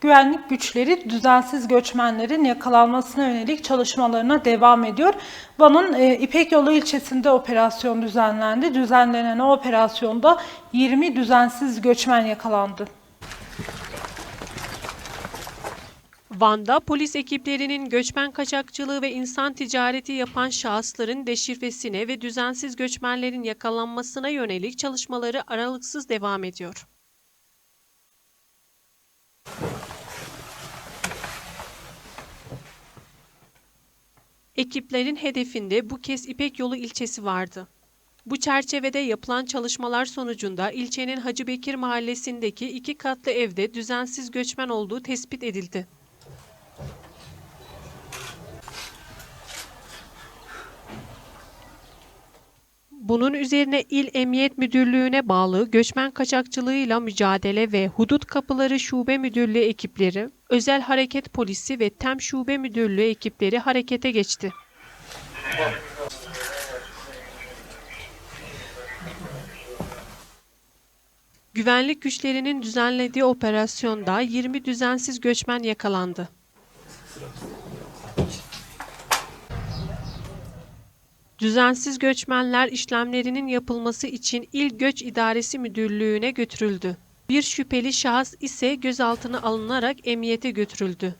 güvenlik güçleri düzensiz göçmenlerin yakalanmasına yönelik çalışmalarına devam ediyor. Van'ın e, İpek Yolu ilçesinde operasyon düzenlendi. Düzenlenen o operasyonda 20 düzensiz göçmen yakalandı. Van'da polis ekiplerinin göçmen kaçakçılığı ve insan ticareti yapan şahısların deşifresine ve düzensiz göçmenlerin yakalanmasına yönelik çalışmaları aralıksız devam ediyor. Ekiplerin hedefinde bu kez İpek Yolu ilçesi vardı. Bu çerçevede yapılan çalışmalar sonucunda ilçenin Hacı Bekir mahallesindeki iki katlı evde düzensiz göçmen olduğu tespit edildi. Bunun üzerine İl Emniyet Müdürlüğü'ne bağlı Göçmen Kaçakçılığıyla Mücadele ve Hudut Kapıları Şube Müdürlüğü ekipleri, Özel Hareket Polisi ve TEM Şube Müdürlüğü ekipleri harekete geçti. Güvenlik güçlerinin düzenlediği operasyonda 20 düzensiz göçmen yakalandı. Düzensiz göçmenler işlemlerinin yapılması için İl Göç İdaresi Müdürlüğü'ne götürüldü. Bir şüpheli şahıs ise gözaltına alınarak emniyete götürüldü.